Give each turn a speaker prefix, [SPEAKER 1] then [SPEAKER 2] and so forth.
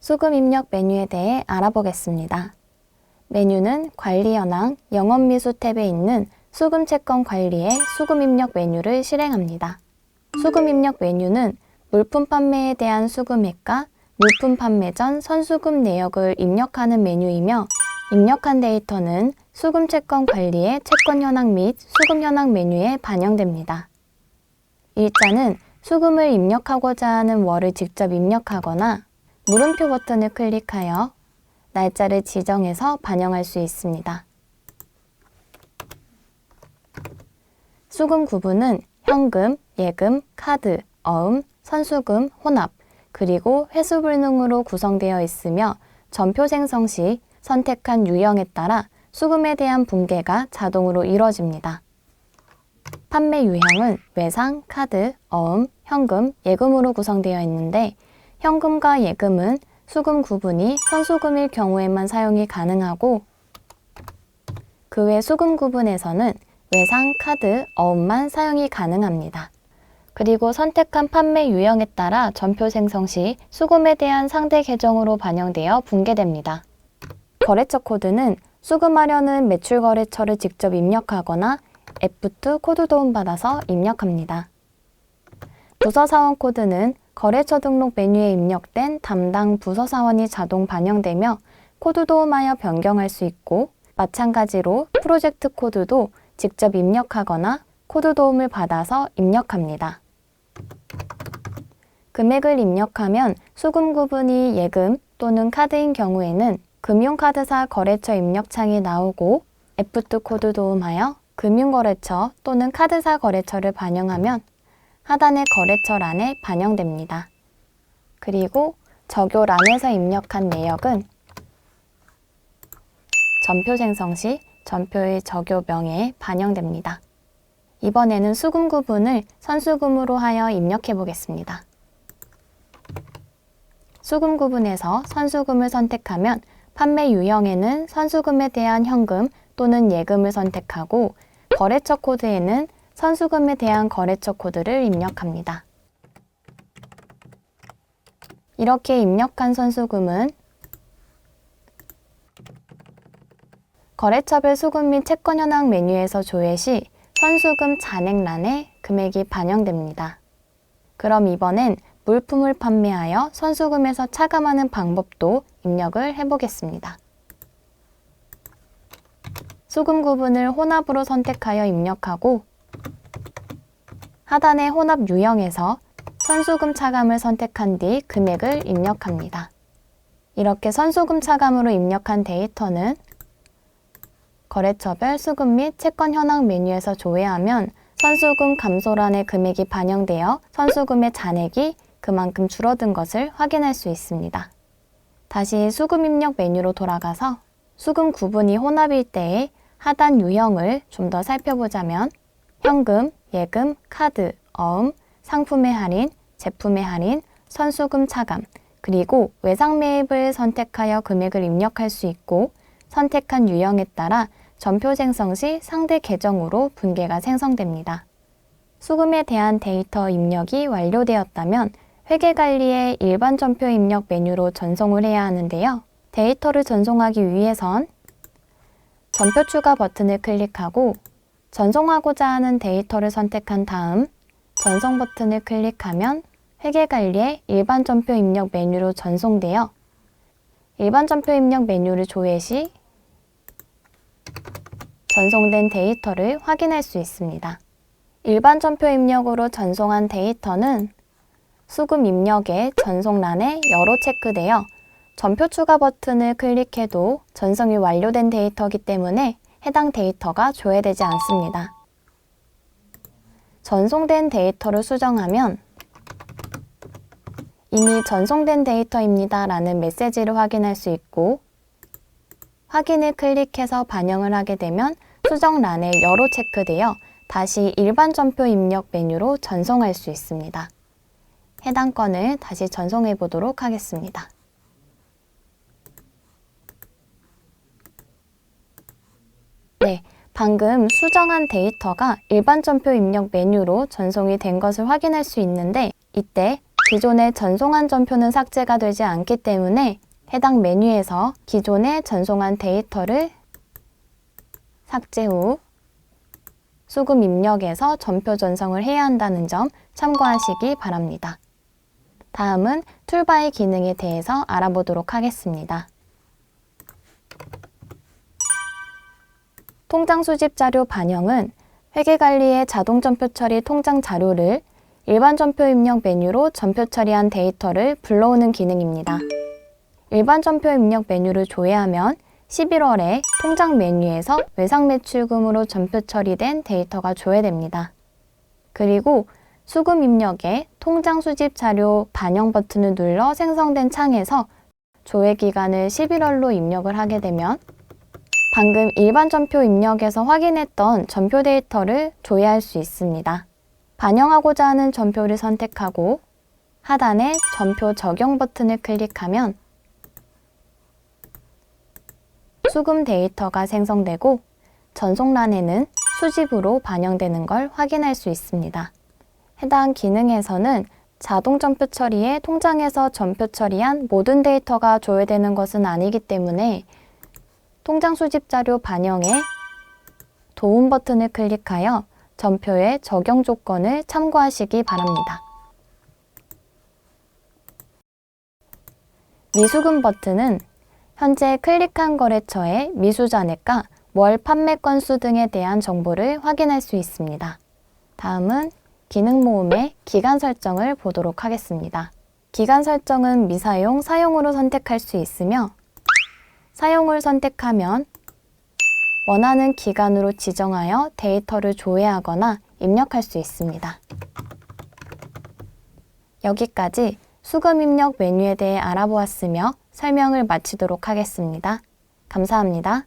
[SPEAKER 1] 수금 입력 메뉴에 대해 알아보겠습니다. 메뉴는 관리 현황 영업 미수 탭에 있는 수금 채권 관리의 수금 입력 메뉴를 실행합니다. 수금 입력 메뉴는 물품 판매에 대한 수금액과 물품 판매 전 선수금 내역을 입력하는 메뉴이며 입력한 데이터는 수금 채권 관리의 채권 현황 및 수금 현황 메뉴에 반영됩니다. 일자는 수금을 입력하고자 하는 월을 직접 입력하거나 물음표 버튼을 클릭하여 날짜를 지정해서 반영할 수 있습니다. 수금 구분은 현금, 예금, 카드, 어음, 선수금, 혼합, 그리고 회수 불능으로 구성되어 있으며 전표 생성 시 선택한 유형에 따라 수금에 대한 분계가 자동으로 이루어집니다. 판매 유형은 외상, 카드, 어음, 현금, 예금으로 구성되어 있는데 현금과 예금은 수금 구분이 선수금일 경우에만 사용이 가능하고 그 외 수금 구분에서는 외상, 카드, 어음만 사용이 가능합니다. 그리고 선택한 판매 유형에 따라 전표 생성 시 수금에 대한 상대 계정으로 반영되어 분계됩니다. 거래처 코드는 수금하려는 매출 거래처를 직접 입력하거나 F2 코드 도움받아서 입력합니다. 부서 사원 코드는 거래처 등록 메뉴에 입력된 담당 부서 사원이 자동 반영되며 코드 도움하여 변경할 수 있고 마찬가지로 프로젝트 코드도 직접 입력하거나 코드 도움을 받아서 입력합니다. 금액을 입력하면 수금 구분이 예금 또는 카드인 경우에는 금융카드사 거래처 입력창이 나오고 F2 코드 도움하여 금융거래처 또는 카드사 거래처를 반영하면 하단의 거래처 란에 반영됩니다. 그리고 적요 란에서 입력한 내역은 전표 생성 시 전표의 적요명에 반영됩니다. 이번에는 수금 구분을 선수금으로 하여 입력해 보겠습니다. 수금 구분에서 선수금을 선택하면 판매 유형에는 선수금에 대한 현금 또는 예금을 선택하고 거래처 코드에는 선수금에 대한 거래처 코드를 입력합니다. 이렇게 입력한 선수금은 거래처별 수금 및 채권 현황 메뉴에서 조회 시 선수금 잔액란에 금액이 반영됩니다. 그럼 이번엔 물품을 판매하여 선수금에서 차감하는 방법도 입력을 해보겠습니다. 수금 구분을 혼합으로 선택하여 입력하고 하단의 혼합 유형에서 선수금 차감을 선택한 뒤 금액을 입력합니다. 이렇게 선수금 차감으로 입력한 데이터는 거래처별 수금 및 채권 현황 메뉴에서 조회하면 선수금 감소란의 금액이 반영되어 선수금의 잔액이 그만큼 줄어든 것을 확인할 수 있습니다. 다시 수금 입력 메뉴로 돌아가서 수금 구분이 혼합일 때의 하단 유형을 좀 더 살펴보자면 현금, 예금, 카드, 어음, 상품의 할인, 제품의 할인, 선수금 차감, 그리고 외상 매입을 선택하여 금액을 입력할 수 있고 선택한 유형에 따라 전표 생성 시 상대 계정으로 분계가 생성됩니다. 수금에 대한 데이터 입력이 완료되었다면 회계관리의 일반 전표 입력 메뉴로 전송을 해야 하는데요. 데이터를 전송하기 위해선 전표 추가 버튼을 클릭하고 전송하고자 하는 데이터를 선택한 다음 전송 버튼을 클릭하면 회계관리의 일반 전표 입력 메뉴로 전송되어 일반 전표 입력 메뉴를 조회 시 전송된 데이터를 확인할 수 있습니다. 일반 전표 입력으로 전송한 데이터는 수금 입력의 전송란에 여러 체크되어 전표 추가 버튼을 클릭해도 전송이 완료된 데이터이기 때문에 해당 데이터가 조회되지 않습니다. 전송된 데이터를 수정하면 이미 전송된 데이터입니다 라는 메시지를 확인할 수 있고 확인을 클릭해서 반영을 하게 되면 수정란에 여러 체크되어 다시 일반 전표 입력 메뉴로 전송할 수 있습니다. 해당 건을 다시 전송해 보도록 하겠습니다. 네, 방금 수정한 데이터가 일반 전표 입력 메뉴로 전송이 된 것을 확인할 수 있는데 이때 기존의 전송한 전표는 삭제가 되지 않기 때문에 해당 메뉴에서 기존의 전송한 데이터를 삭제 후 수금 입력에서 전표 전송을 해야 한다는 점 참고하시기 바랍니다. 다음은 툴바의 기능에 대해서 알아보도록 하겠습니다. 통장 수집 자료 반영은 회계관리의 자동 전표 처리 통장 자료를 일반 전표 입력 메뉴로 전표 처리한 데이터를 불러오는 기능입니다. 일반 전표 입력 메뉴를 조회하면 11월에 통장 메뉴에서 외상 매출금으로 전표 처리된 데이터가 조회됩니다. 그리고 수금 입력에 통장 수집 자료 반영 버튼을 눌러 생성된 창에서 조회 기간을 11월로 입력을 하게 되면 방금 일반 전표 입력에서 확인했던 전표 데이터를 조회할 수 있습니다. 반영하고자 하는 전표를 선택하고 하단에 전표 적용 버튼을 클릭하면 수금 데이터가 생성되고 전송란에는 수집으로 반영되는 걸 확인할 수 있습니다. 해당 기능에서는 자동 전표 처리에 통장에서 전표 처리한 모든 데이터가 조회되는 것은 아니기 때문에 통장 수집 자료 반영에 도움 버튼을 클릭하여 전표의 적용 조건을 참고하시기 바랍니다. 미수금 버튼은 현재 클릭한 거래처의 미수 잔액과 월 판매 건수 등에 대한 정보를 확인할 수 있습니다. 다음은 기능 모음의 기간 설정을 보도록 하겠습니다. 기간 설정은 미사용, 사용으로 선택할 수 있으며 사용을 선택하면 원하는 기간으로 지정하여 데이터를 조회하거나 입력할 수 있습니다. 여기까지 수금 입력 메뉴에 대해 알아보았으며 설명을 마치도록 하겠습니다. 감사합니다.